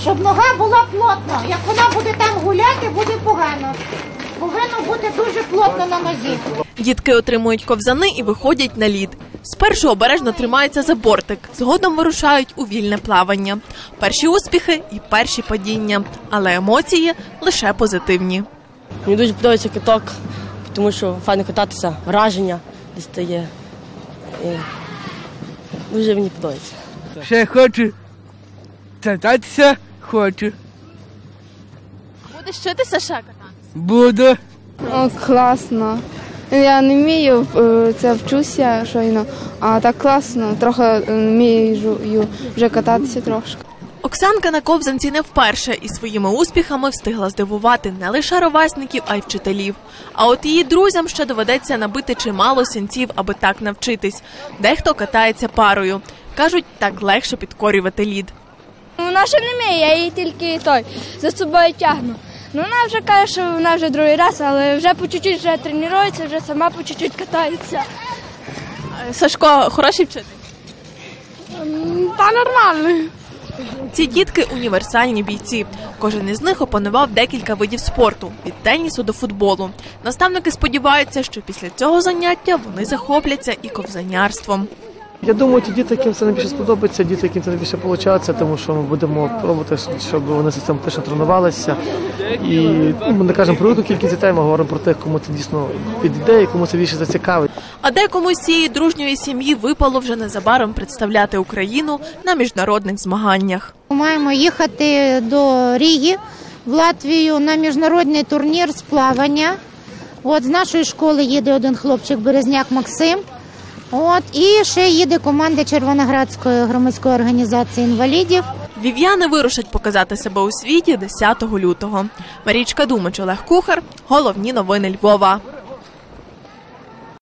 щоб нога була плотна. Як вона буде там гуляти, буде погано. Повинно бути дуже плотно на нозі. Дітки отримують ковзани і виходять на лід. Спершу обережно тримаються за бортик, згодом вирушають у вільне плавання. Перші успіхи і перші падіння, але емоції лише позитивні. Мені дуже подобається каток, тому що файно кататися, враження дістає. І дуже мені подобається. Ще хочу кататися, хочу. Будеш вчитися ще кататися? Буду. О, класно. Я не вмію е, це вчуся щойно, а так класно, трохи е, вмію вже кататися трошки. Оксанка на ковзанці не вперше і своїми успіхами встигла здивувати не лише ровесників, а й вчителів. А от її друзям ще доведеться набити чимало синців, аби так навчитись. Дехто катається парою. Кажуть, так легше підкорювати лід. Вона ще не вміє, я її тільки той за собою тягну. Ну вона вже каже, що вона вже другий раз, але вже по чуть-чуть вже тренується, вже сама по чуть-чуть катається. Сашко, хороший вчитель. Та нормально. Ці дітки універсальні бійці. Кожен із них опанував декілька видів спорту від тенісу до футболу. Наставники сподіваються, що після цього заняття вони захопляться і ковзанярством. Я думаю, ті діти, яким це найбільше сподобається, діти, яким це найбільше виходить, тому що ми будемо пробувати, щоб вони систематично тренувалися. І ну, ми не кажемо про велику кількість дітей, ми говоримо про тих, кому це дійсно підійде і кому це більше зацікавить. А декому з цієї дружньої сім'ї випало вже незабаром представляти Україну на міжнародних змаганнях. Маємо їхати до Ріги в Латвію на міжнародний турнір з плавання. От з нашої школи їде один хлопчик Березняк Максим. От і ще їде команда Червоноградської громадської організації інвалідів. Вів'яни вирушать показати себе у світі 10 лютого. Марічка Думач, Олег Кухар. Головні новини Львова.